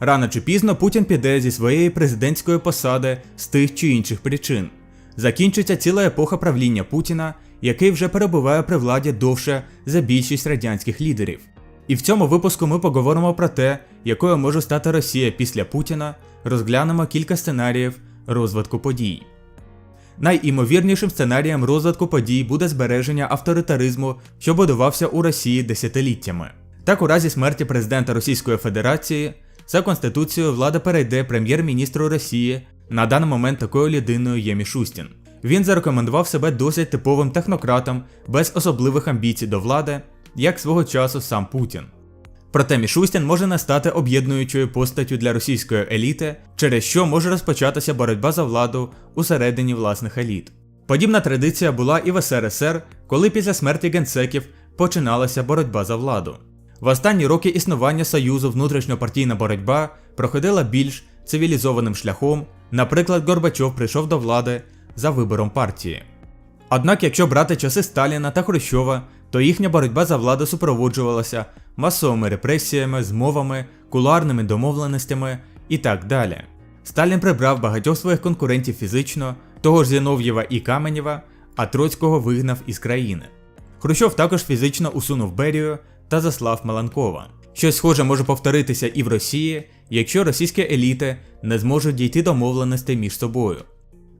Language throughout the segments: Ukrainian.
Рано чи пізно Путін піде зі своєї президентської посади з тих чи інших причин. Закінчиться ціла епоха правління Путіна, який вже перебуває при владі довше за більшість радянських лідерів. І в цьому випуску ми поговоримо про те, якою може стати Росія після Путіна, розглянемо кілька сценаріїв розвитку подій. Найімовірнішим сценарієм розвитку подій буде збереження авторитаризму, що будувався у Росії десятиліттями. Так, у разі смерті президента Російської Федерації за конституцією влада перейде прем'єр-міністру Росії. На даний момент такою людиною є Мішустін. Він зарекомендував себе досить типовим технократом без особливих амбіцій до влади, як свого часу сам Путін. Проте Мішустін може не стати об'єднуючою постаттю для російської еліти, через що може розпочатися боротьба за владу усередині власних еліт. Подібна традиція була і в СРСР, коли після смерті генсеків починалася боротьба за владу. В останні роки існування Союзу внутрішньопартійна боротьба проходила більш цивілізованим шляхом, наприклад, Горбачов прийшов до влади за вибором партії. Однак, якщо брати часи Сталіна та Хрущова, то їхня боротьба за владу супроводжувалася масовими репресіями, змовами, кулуарними домовленостями і так далі. Сталін прибрав багатьох своїх конкурентів фізично, того ж Зінов'єва і Каменєва, а Троцького вигнав із країни. Хрущов також фізично усунув Берію та заслав Маланкова. Щось схоже може повторитися і в Росії, якщо російські еліти не зможуть дійти домовленостей між собою.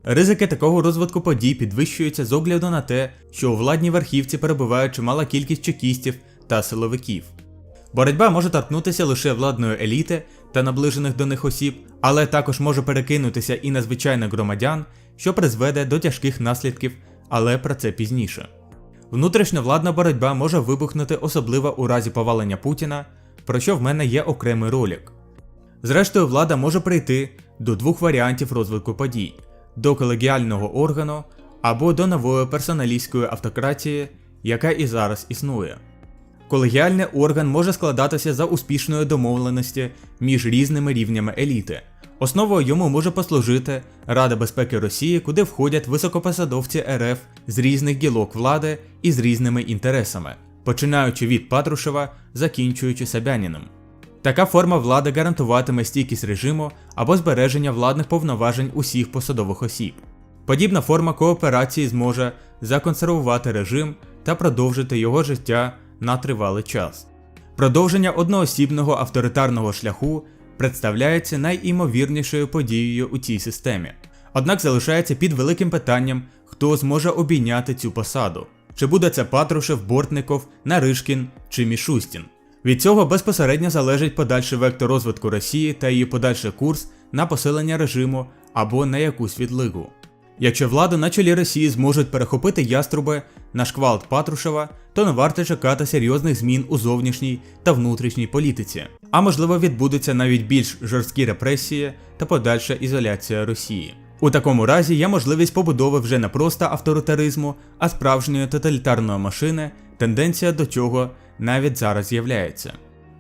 Ризики такого розвитку подій підвищуються з огляду на те, що у владній верхівці перебуває чимала кількість чекістів та силовиків. Боротьба може торкнутися лише владної еліти та наближених до них осіб, але також може перекинутися і на звичайних громадян, що призведе до тяжких наслідків, але про це пізніше. Внутрішньовладна боротьба може вибухнути особливо у разі повалення Путіна, про що в мене є окремий ролик. Зрештою, влада може прийти до двох варіантів розвитку подій: до колегіального органу або до нової персоналістської автократії, яка і зараз існує. Колегіальний орган може складатися за успішної домовленості між різними рівнями еліти. Основою йому може послужити Рада безпеки Росії, куди входять високопосадовці РФ з різних гілок влади і з різними інтересами, починаючи від Патрушева, закінчуючи Собяніном. Така форма влади гарантуватиме стійкість режиму або збереження владних повноважень усіх посадових осіб. Подібна форма кооперації зможе законсервувати режим та продовжити його життя на тривалий час. Продовження одноосібного авторитарного шляху представляється найімовірнішою подією у цій системі. Однак залишається під великим питанням, хто зможе обійняти цю посаду. Чи буде це Патрушев, Бортников, Наришкін чи Мішустін. Від цього безпосередньо залежить подальший вектор розвитку Росії та її подальший курс на посилення режиму або на якусь відлигу. Якщо владу на чолі Росії зможуть перехопити яструби на шквалт Патрушева, то не варто чекати серйозних змін у зовнішній та внутрішній політиці, а можливо відбудуться навіть більш жорсткі репресії та подальша ізоляція Росії. У такому разі є можливість побудови вже не просто авторитаризму, а справжньої тоталітарної машини, тенденція до чого навіть зараз з'являється.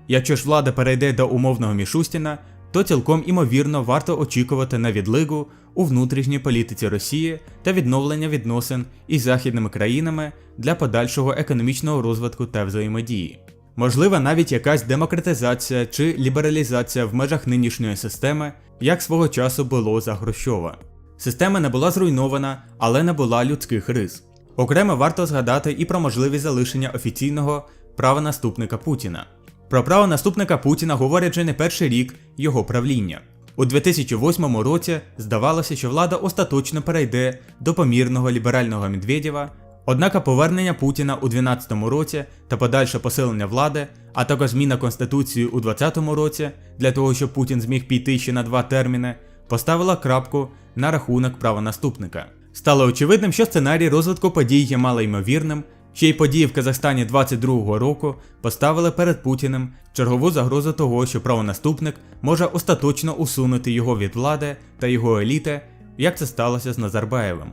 Якщо ж влада перейде до умовного Мішустіна, то цілком імовірно варто очікувати на відлигу у внутрішній політиці Росії та відновлення відносин із західними країнами для подальшого економічного розвитку та взаємодії. Можлива навіть якась демократизація чи лібералізація в межах нинішньої системи, як свого часу було за Хрущова. Система не була зруйнована, але не була людських рис. Окремо варто згадати і про можливість залишення офіційного права наступника Путіна. Про право наступника Путіна говорять вже не перший рік його правління. У 2008 році здавалося, що влада остаточно перейде до помірного ліберального Медведєва, однак повернення Путіна у 2012 році та подальше посилення влади, а також зміна Конституції у 2020 році для того, щоб Путін зміг піти ще на два терміни, поставила крапку на рахунок права наступника. Стало очевидним, що сценарій розвитку подій є малоймовірним, ще й події в Казахстані 22-го року поставили перед Путіним чергову загрозу того, що правонаступник може остаточно усунути його від влади та його еліти, як це сталося з Назарбаєвим.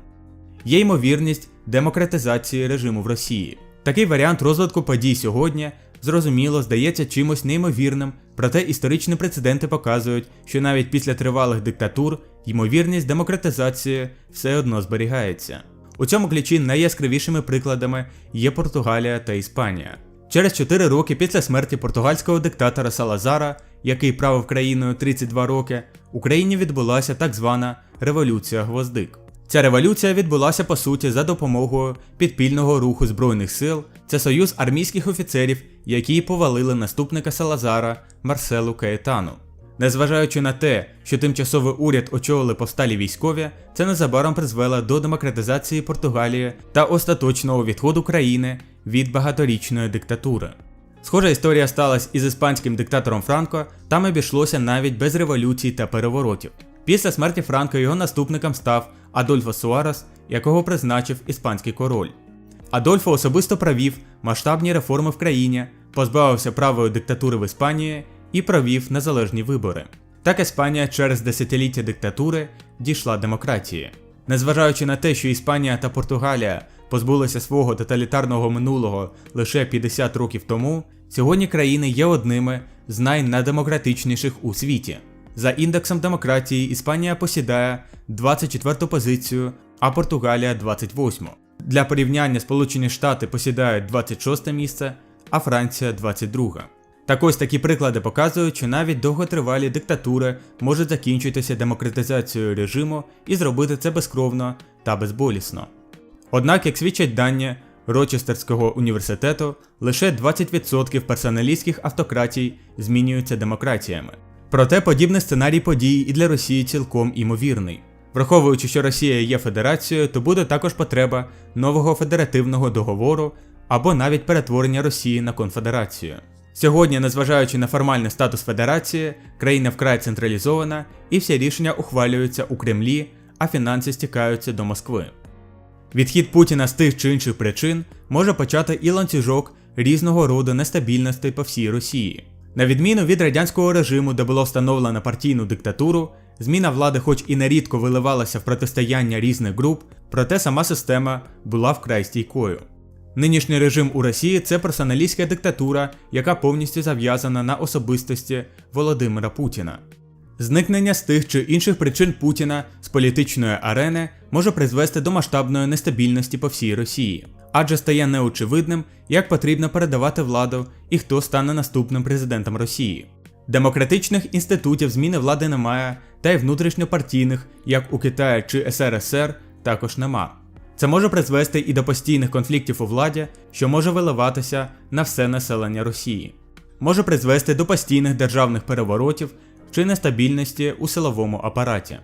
Є ймовірність демократизації режиму в Росії. Такий варіант розвитку подій сьогодні, зрозуміло, здається чимось неймовірним, проте історичні прецеденти показують, що навіть після тривалих диктатур ймовірність демократизації все одно зберігається. У цьому ключі найяскравішими прикладами є Португалія та Іспанія. Через 4 роки після смерті португальського диктатора Салазара який правив країною 32 роки, Україні відбулася так звана Революція Гвоздик. Ця революція відбулася по суті за допомогою підпільного руху Збройних сил. Це союз армійських офіцерів, які повалили наступника Салазара Марселу Каетану. Незважаючи на те, що тимчасовий уряд очолили повсталі військові, це незабаром призвело до демократизації Португалії та остаточного відходу країни від багаторічної диктатури. Схожа історія сталася із іспанським диктатором Франко, там обійшлося навіть без революцій та переворотів. Після смерті Франко його наступником став Адольфо Суарес, якого призначив іспанський король. Адольфо особисто провів масштабні реформи в країні, позбавився правої диктатури в Іспанії і провів незалежні вибори. Так Іспанія через десятиліття диктатури дійшла демократії. Незважаючи на те, що Іспанія та Португалія позбулися свого тоталітарного минулого лише 50 років тому, сьогодні країни є одними з найнедемократичніших у світі. За індексом демократії Іспанія посідає 24-ту позицію, а Португалія 28. Для порівняння Сполучені Штати посідають 26 місце, а Франція 22. Так ось такі приклади показують, що навіть довготривалі диктатури можуть закінчитися демократизацією режиму і зробити це безкровно та безболісно. Однак, як свідчать дані Рочестерського університету, лише 20% персоналістських автократій змінюються демократіями. Проте подібний сценарій подій і для Росії цілком імовірний. Враховуючи, що Росія є федерацією, то буде також потреба нового федеративного договору або навіть перетворення Росії на конфедерацію. Сьогодні, незважаючи на формальний статус федерації, країна вкрай централізована і всі рішення ухвалюються у Кремлі, а фінанси стікаються до Москви. Відхід Путіна з тих чи інших причин може почати і ланцюжок різного роду нестабільностей по всій Росії. На відміну від радянського режиму, де було встановлено партійну диктатуру, зміна влади, хоч і нерідко виливалася в протистояння різних груп, проте сама система була вкрай стійкою. Нинішній режим у Росії це персоналістська диктатура, яка повністю зав'язана на особистості Володимира Путіна. Зникнення з тих чи інших причин Путіна з політичної арени може призвести до масштабної нестабільності по всій Росії, адже стає неочевидним, як потрібно передавати владу і хто стане наступним президентом Росії. Демократичних інститутів зміни влади немає, та й внутрішньопартійних, як у Китаї чи СРСР, також нема. Це може призвести і до постійних конфліктів у владі, що може виливатися на все населення Росії, може призвести до постійних державних переворотів чи нестабільності у силовому апараті.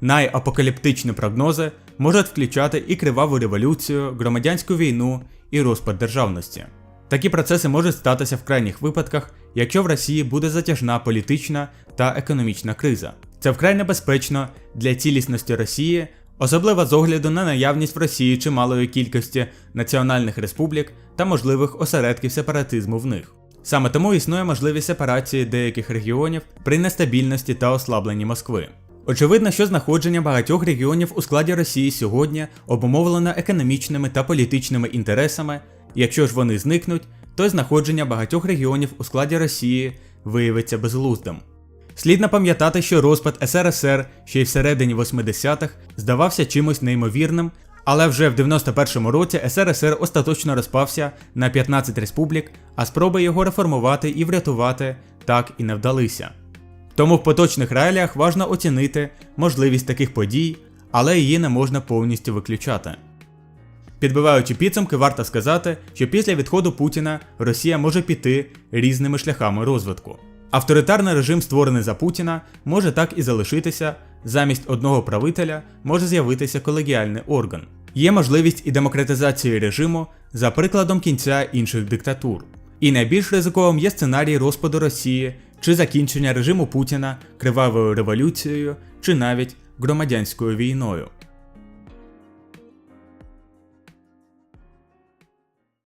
Найапокаліптичні прогнози можуть включати і криваву революцію, громадянську війну і розпад державності. Такі процеси можуть статися в крайніх випадках, якщо в Росії буде затяжна політична та економічна криза. Це вкрай небезпечно для цілісності Росії, особливо з огляду на наявність в Росії чималої кількості національних республік та можливих осередків сепаратизму в них. Саме тому існує можливість сепарації деяких регіонів при нестабільності та ослабленні Москви. Очевидно, що знаходження багатьох регіонів у складі Росії сьогодні обумовлено економічними та політичними інтересами. Якщо ж вони зникнуть, то знаходження багатьох регіонів у складі Росії виявиться безглуздим. Слід напам'ятати, що розпад СРСР ще й всередині 80-х здавався чимось неймовірним, але вже в 91-му році СРСР остаточно розпався на 15 республік, а спроби його реформувати і врятувати так і не вдалися. Тому в поточних реаліях важно оцінити можливість таких подій, але її не можна повністю виключати. Підбиваючи підсумки, варто сказати, що після відходу Путіна Росія може піти різними шляхами розвитку. Авторитарний режим, створений за Путіна, може так і залишитися, замість одного правителя може з'явитися колегіальний орган. Є можливість і демократизації режиму за прикладом кінця інших диктатур. І найбільш ризиковим є сценарій розпаду Росії чи закінчення режиму Путіна кривавою революцією, чи навіть громадянською війною.